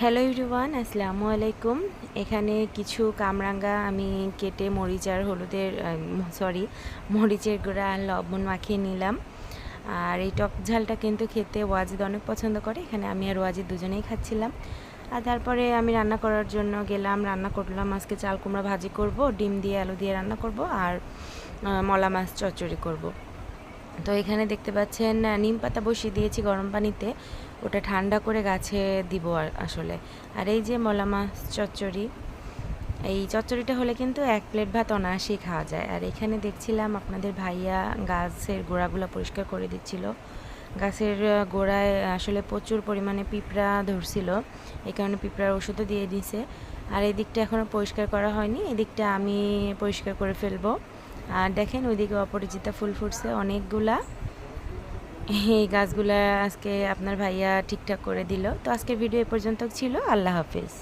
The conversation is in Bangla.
হ্যালো ইউরিওয়ান আসসালামু আলাইকুম। এখানে কিছু কামরাঙ্গা, আমি কেটে মরিচ আর হলুদের সরি মরিচের গুঁড়া লবণ মাখিয়ে নিলাম। আর এই টক ঝালটা কিন্তু খেতে ওয়াজিদ অনেক পছন্দ করে, এখানে আমি আর ওয়াজিদ দুজনেই খাচ্ছিলাম। আর তারপরে আমি রান্না করার জন্য গেলাম, রান্না করলাম, আজকে চাল কুমড়া ভাজি করব, ডিম দিয়ে আলু দিয়ে রান্না করব, আর মলা মাছ চচ্চড়ি করব। তো এখানে দেখতে পাচ্ছেন নিম পাতা বসিয়ে দিয়েছি গরম পানিতে। ওটা ঠান্ডা করে গাছে দিব আসলে। আর এই যে মলা মাছ চচ্চড়ি, এই চচ্চড়িটা হলে কিন্তু এক প্লেট ভাত অনায়াসেই খাওয়া যায়। আর এখানে দেখছিলাম আপনাদের ভাইয়া গাছের গোড়াগুলো পরিষ্কার করে দিচ্ছিল। গাছের গোড়ায় আসলে প্রচুর পরিমাণে পিঁপড়া ধরছিল। এই কারণে পিঁপড়ার ওষুধও দিয়ে দিছে। আর এই দিকটা এখনও পরিষ্কার করা হয়নি। এদিকটা আমি পরিষ্কার করে ফেলব। আর দেখেন ওইদিকে অপরিচিতা ফুল ফুটছে অনেকগুলা। এই গাছগুলা আজকে আপনার ভাইয়া ঠিকঠাক করে দিল। তো আজকের ভিডিও এ পর্যন্ত ছিল। আল্লাহ হাফিজ।